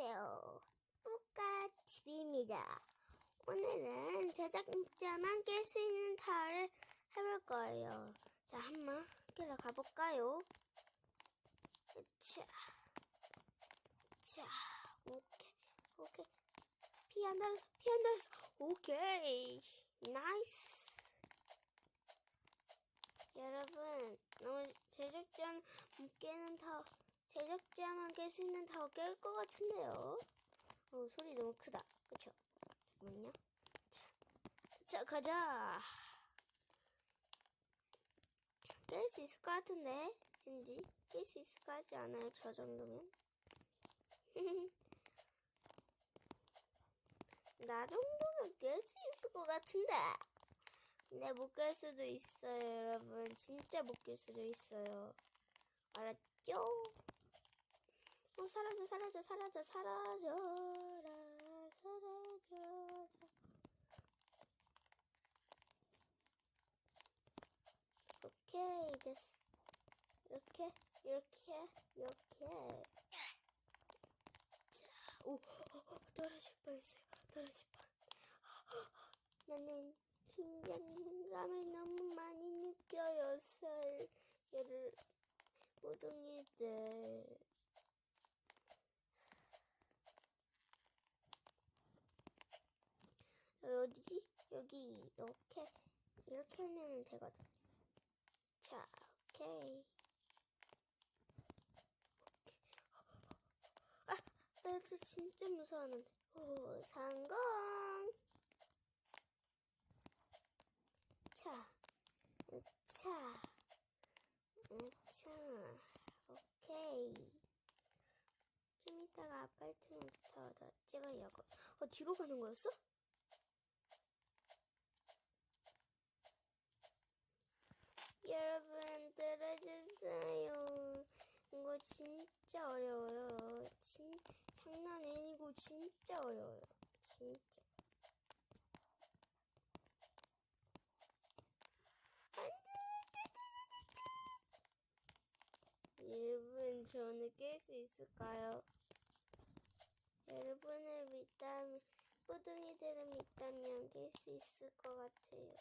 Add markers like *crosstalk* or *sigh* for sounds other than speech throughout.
안녕하세요. 뿌까 TV입니다. 오늘은 제작자만 깰 수 있는 타워를 해볼 거예요. 자, 한번 깨러 가볼까요? 자, 자, 오케이, 오케이. 피 안 달았어, 피 안 달았어. 오케이, 나이스. 여러분, 너무 제작자는 못 깨는 타워, 제작자만 깰 수 있는 타워 깰것 같은데요? 어, 소리 너무 크다. 그쵸? 잠깐만요. 자, 자, 가자. 깰 수 있을 것 같은데? 왠지? 깰 수 있을 것 같지 않아요? 저 정도면? *laughs* 나 정도면 깰 수 있을 것 같은데? 근데 못 깰 수도 있어요, 여러분. 진짜 못 깰 수도 있어요. 알았죠? 어, 사라져, 사라져, 사라져, 사라져라, 사라져라. 오케이, 됐어. 이렇게, 이렇게, 이렇게. 자, 오, 어, 어, 떨어질 뻔했어요. 떨어질 뻔. 나는 긴장감을 너무 많이 느껴요, 설. 얘를, 모둥이들. 여기 어디지? 여기 이렇게 이렇게 하면 되거든. 자, 오케이. 아, 나 진짜, 무서웠는데. 오, 성공. 자, 자, 자, 오케이. 좀 이따가 아파트 몬스터를 찍으려고. 어, 뒤로 가는 거였어? 여러분 들어주세요. 이거 진짜 어려워요. 진 장난 아니고 진짜 어려워요. 진짜. 여러분 저는 깰 수 있을까요? 여러분을 믿다면 뿌둥이들을 믿다면 깰 수 있을 것 같아요.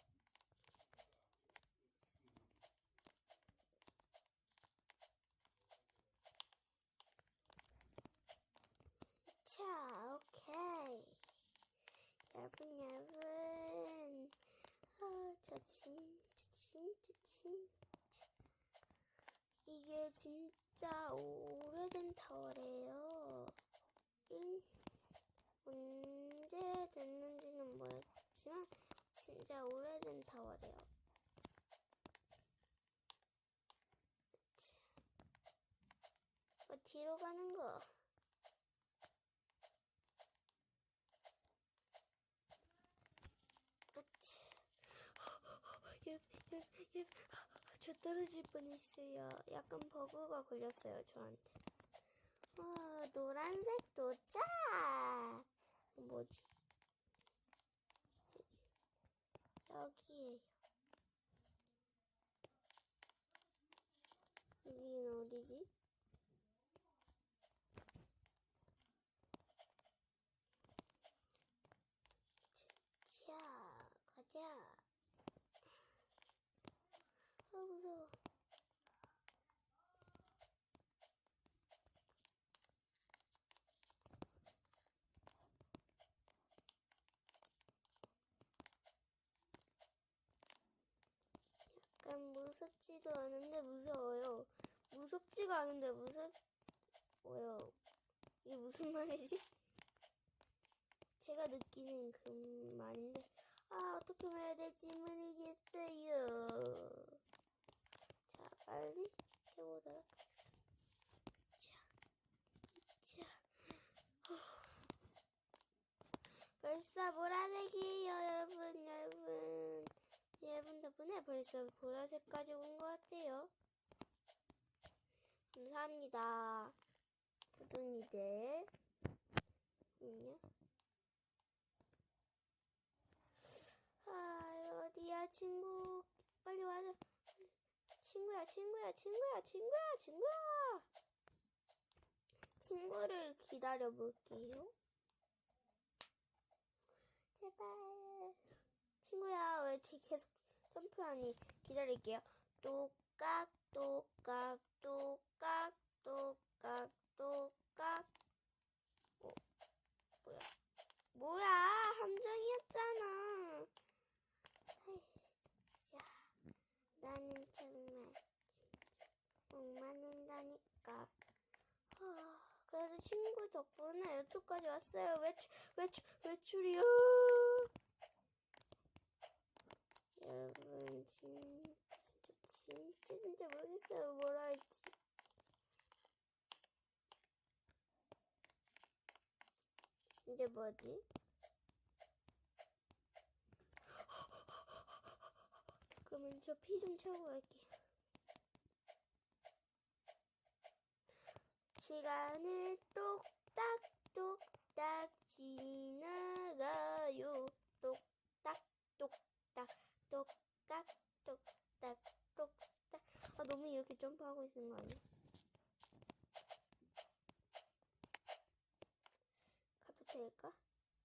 자, 오케이. 여러분, 여러분. 진짜, 진짜, 진짜. 이게 진짜 오래된. 일, 언제 됐는지는 모르겠지만, 진짜 오래된. 자. 어, 뒤로 가는 거. 아치. 여러분, 여러분, 여러분, 저 떨어질 뻔했어요. 약간 버그가 걸렸어요, 저한테. 와, 노란색 도착! 뭐지? 여기에요. 여기는 어디지? 자, 가자. 아, 무서워. 약간 무섭지도 않은데 무서워요. 무섭지가 않은데 무섭워요. 이게 무슨 말이지? 제가 느끼는 그 말인데, 아, 어떻게 말해야 될지 모르겠어요. 자, 빨리 해보도록 하겠습니다. 자, 자, 후. 벌써 보라색이에요, 여러분, 여러분. 여러분 덕분에 벌써 보라색까지 온 것 같아요. 감사합니다. 두둥이들. 안녕. 아, 어디야, 친구. 빨리 와줘. 친구야, 친구야, 친구야, 친구야, 친구야. 친구를 기다려 볼게요. 제발. 친구야, 왜 계속 점프하니? 기다릴게요. 똑깍, 똑깍, 똑깍, 똑깍, 똑깍. 어, 뭐야? 뭐야? 함정이었잖아. 진짜. 나는 정말 목 맞는다니까. 아, 그래도 친구 덕분에 여기까지 왔어요. 외출, 외출, 외출이요. 여러분, 진짜, 진짜, 진짜, 모르겠어요. 뭐라 할지. 이게 뭐지? 잠깐만, 저피 좀 채우고 갈게요. 시간은 똑딱똑딱 지나가요. 똑딱 똑딱 똑딱 똑딱 똑딱. 아 너무 이렇게 점프하고 있는 거 아니야? 가도 될까?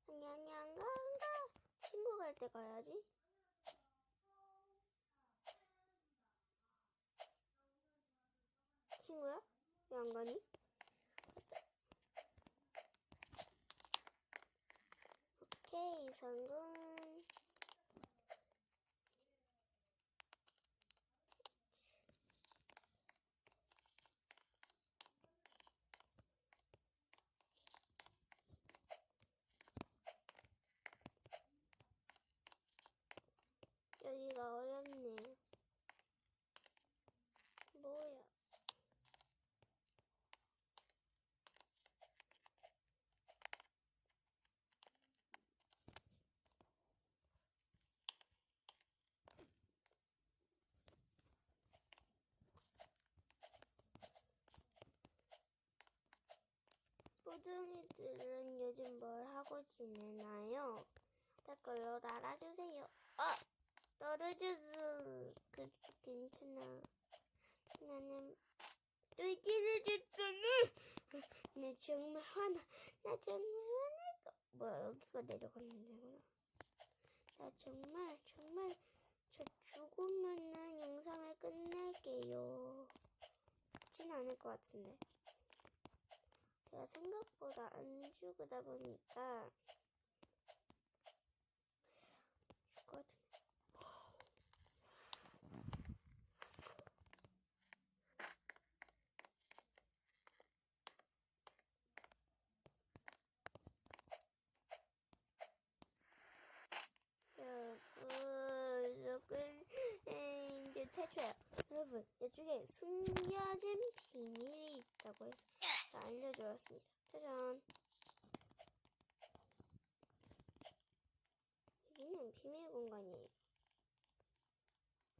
아니 아니 안 가, 안 가. 친구 갈 때 가야지. 친구야? 왜 안 가니? 오케이, 성공. 여기가 어렵네. 뭐야? 뽀둥이들은 요즘 뭘 하고 지내나요? 댓글로 달아주세요. 아! 떨어졌어. 그, 괜찮아. 나는 뚜기를 줬잖아. *laughs* 나 정말 화나. 나 정말 화나고. 뭐야, 여기가 내려가는 데구나. 나 정말, 정말, 저 죽으면은 영상을 끝낼게요. 죽진 않을 것 같은데. 제가 생각보다 안 죽으다 보니까 죽을 것 같은데. 여러분, 여러분, 에, 이제 퇴출해요. 이쪽에 숨겨진 비밀이 있다고 해서 알려주었습니다. 짜잔. 여기는 비밀 공간이에요.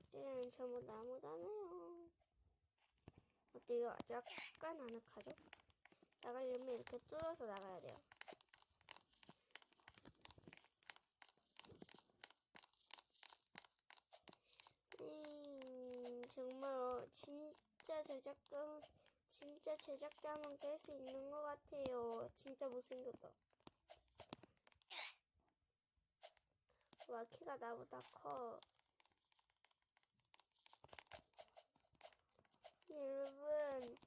이제는 전부 나무잖아요. 어때요? 약간 아늑하죠? 나가려면 이렇게 뚫어서 나가야 돼요. 진짜 제작감 진짜 제작감은 깰 수 있는 것 같아요. 진짜 못생겼다. 와 키가 나보다 커. 여러분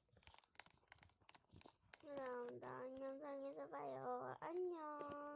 그럼 다음 영상에서 봐요. 안녕.